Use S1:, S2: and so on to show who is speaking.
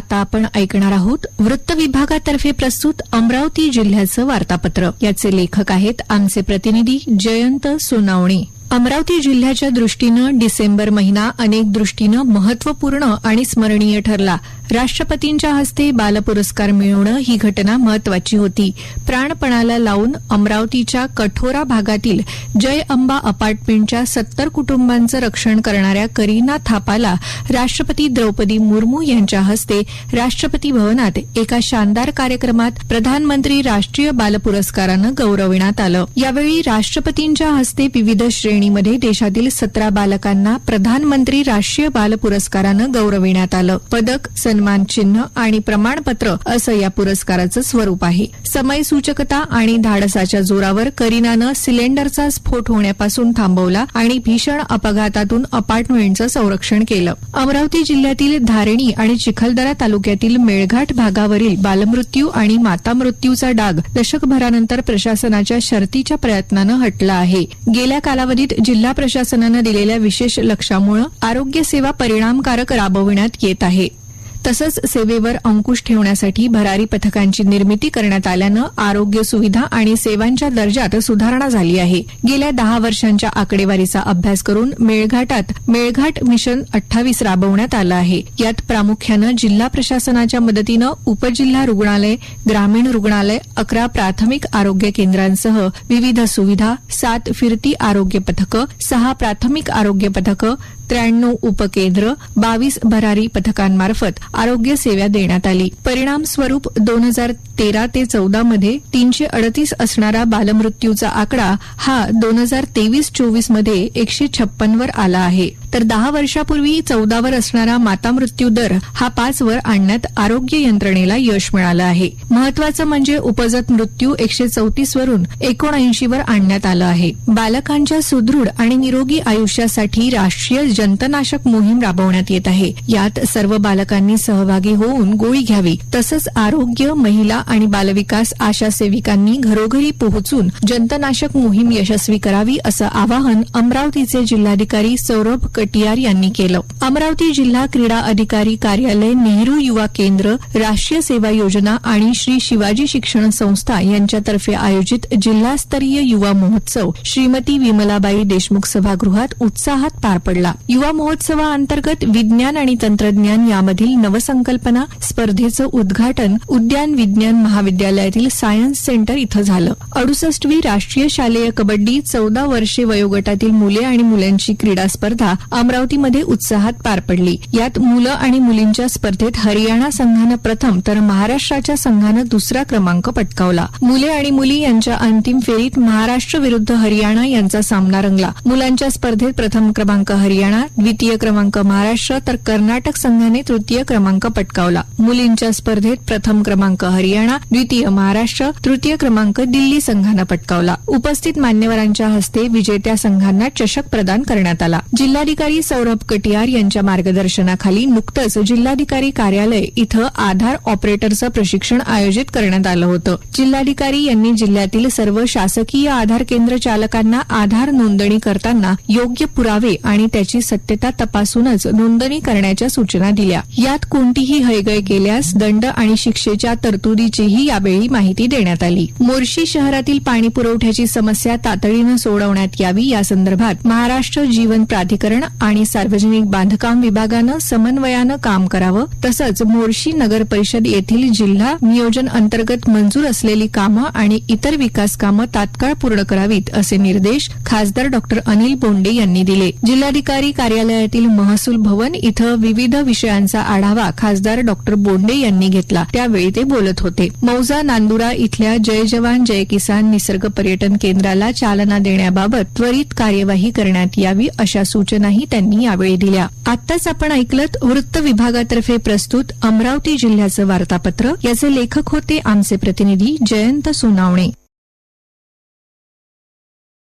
S1: आता आपण ऐकणार आहोत वृत्त विभागातर्फे प्रस्तुत अमरावती जिल्ह्याचं वार्तापत्र. याचे लेखक आहेत आमचे प्रतिनिधी जयंत सोनावणे. अमरावती जिल्ह्याच्या दृष्टीनं डिसेंबर महिना अनेक दृष्टीनं महत्त्वपूर्ण आणि स्मरणीय ठरला. राष्ट्रपतींच्या हस्ते बाल पुरस्कार मिळवणं ही घटना महत्वाची होती. प्राणपणाला लावून अमरावतीच्या कठोरा भागातील जय अंबा अपार्टमेंटच्या सत्तर कुटुंबांचं रक्षण करणाऱ्या करीना थापाला राष्ट्रपती द्रौपदी मुर्मू यांच्या हस्ते राष्ट्रपती भवनात एका शानदार कार्यक्रमात प्रधानमंत्री राष्ट्रीय बाल पुरस्कारानं गौरविण्यात आलं. यावेळी राष्ट्रपतींच्या हस्ते विविध श्रेणीमध्ये देशातील सतरा बालकांना प्रधानमंत्री राष्ट्रीय बाल पुरस्कारानं गौरविण्यात आलं. पदक सन्मान चिन्ह आणि प्रमाणपत्र असं या पुरस्काराचं स्वरूप आहे. समय सूचकता आणि धाडसाच्या जोरावर करीनानं सिलेंडरचा स्फोट होण्यापासून थांबवला आणि भीषण अपघातातून अपार्टमेंटचं संरक्षण केलं. अमरावती जिल्ह्यातील धारणी आणि चिखलदरा तालुक्यातील मेळघाट भागावरील बालमृत्यू आणि माता मृत्यूचा डाग दशकभरानंतर प्रशासनाच्या शर्तीच्या प्रयत्नानं हटला आहे. गेल्या कालावधीत जिल्हा प्रशासनानं दिलेल्या विशेष लक्षामुळे आरोग्य सेवा परिणामकारक राबविण्यात येत आहे. तसंच सेवेवर अंकुश ठेवण्यासाठी भरारी पथकांची निर्मिती करण्यात आल्यानं आरोग्य सुविधा आणि सेवांच्या दर्जात सुधारणा झाली आहे. गेल्या दहा वर्षांच्या आकडेवारीचा अभ्यास करून मेळघाटात मेळघाट मिशन अठ्ठावीस राबवण्यात आलं आहे. यात प्रामुख्यानं जिल्हा प्रशासनाच्या मदतीनं उपजिल्हा रुग्णालय ग्रामीण रुग्णालय अकरा प्राथमिक आरोग्य केंद्रांसह विविध सुविधा सात फिरती आरोग्य पथकं सहा प्राथमिक आरोग्य पथकं त्र्याण्णव उपकेंद्र बावीस भरारी पथकांमार्फत आरोग्य सेवा देण्यात आली. परिणाम स्वरूप दोन हजार तेरा ते चौदा मध्ये तीनशे अडतीस असणारा बालमृत्यूचा आकडा हा दोन हजार तेवीस चोवीसमध्ये एकशे छप्पनवर आला आहे. तर दहा वर्षापूर्वी चौदावर असणारा माता मृत्यू दर हा पाच वर आणण्यात आरोग्य यंत्रणेला यश मिळालं आहे. महत्वाचं म्हणजे उपजत मृत्यू एकशे चौतीस वरून एकोणऐंशी वर आणण्यात आलं आहे. बालकांच्या सुदृढ आणि निरोगी आयुष्यासाठी राष्ट्रीय जंतनाशक मोहीम राबवण्यात येत आहे. यात सर्व बालकांनी सहभागी होऊन गोळी घ्यावी. तसंच आरोग्य महिला आणि बालविकास आशा सेविकांनी घरोघरी पोहोचून जंतनाशक मोहीम यशस्वी करावी असं आवाहन अमरावतीचे जिल्हाधिकारी सौरभ कटियार यांनी केलं. अमरावती जिल्हा क्रीडा अधिकारी कार्यालय नेहरू युवा केंद्र राष्ट्रीय सेवा योजना आणि श्री शिवाजी शिक्षण संस्था यांच्यातर्फे आयोजित जिल्हास्तरीय युवा महोत्सव श्रीमती विमलाबाई देशमुख सभागृहात उत्साहात पार पडला. युवा महोत्सवाअंतर्गत विज्ञान आणि तंत्रज्ञान यामधील नवसंकल्पना स्पर्धेचं उद्घाटन उद्यान विज्ञान महाविद्यालयातील सायन्स सेंटर इथं झालं. अडुसष्टवी राष्ट्रीय शालेय कबड्डी चौदा वर्षे वयोगटातील मुले आणि मुलांची क्रीडा स्पर्धा अमरावतीमध्ये उत्साहात पार पडली. यात मुलं आणि मुलींच्या स्पर्धेत हरियाणा संघानं प्रथम तर महाराष्ट्राच्या संघानं दुसरा क्रमांक पटकावला. मुले आणि मुली यांच्या अंतिम फेरीत महाराष्ट्र विरुद्ध हरियाणा यांचा सामना रंगला. मुलांच्या स्पर्धेत प्रथम क्रमांक हरियाणा द्वितीय क्रमांक महाराष्ट्र तर कर्नाटक संघाने तृतीय क्रमांक पटकावला. मुलींच्या स्पर्धेत प्रथम क्रमांक हरियाणा द्वितीय महाराष्ट्र तृतीय क्रमांक दिल्ली संघानं पटकावला. उपस्थित मान्यवरांच्या हस्ते विजेत्या संघांना चषक प्रदान करण्यात आला. जिल्हाधिकारी सौरभ कटियार यांच्या मार्गदर्शनाखाली नुकतंच जिल्हाधिकारी कार्यालय इथं आधार ऑपरेटरचं प्रशिक्षण आयोजित करण्यात आलं होतं. जिल्हाधिकारी यांनी जिल्ह्यातील सर्व शासकीय आधार केंद्र चालकांना आधार नोंदणी करताना योग्य पुरावे आणि त्याची सत्यता तपासूनच नोंदणी करण्याच्या सूचना दिल्या. यात कोणतीही हयगय केल्यास दंड आणि शिक्षेच्या तरतुदीचीही यावेळी माहिती देण्यात आली. मोर्शी शहरातील पाणी पुरवठ्याची समस्या तातडीनं सोडवण्यात यावी यासंदर्भात महाराष्ट्र जीवन प्राधिकरण आणि सार्वजनिक बांधकाम विभागानं समन्वयानं काम करावं तसंच मोर्शी नगर परिषद येथील जिल्हा नियोजन अंतर्गत मंजूर असलेली कामं आणि इतर विकास कामं तात्काळ पूर्ण करावीत असे निर्देश खासदार डॉक्टर अनिल बोंडे यांनी दिले. जिल्हाधिकारी कार्यालयातील महसूल भवन इथं विविध विषयांचा आढावा खासदार डॉक्टर बोंडे यांनी घेतला. त्यावेळी ते बोलत होते. मौजा नांदुरा इथल्या जय जवान जय किसान निसर्ग पर्यटन केंद्राला चालना देण्याबाबत त्वरित कार्यवाही करण्यात यावी अशा सूचनाही सूचनाही त्यांनी यावेळी दिल्या. आत्ताच आपण ऐकलत वृत्त विभागातर्फे प्रस्तुत अमरावती जिल्ह्याचं वार्तापत्र. याचे लेखक होते आमचे प्रतिनिधी जयंत सोनावणे.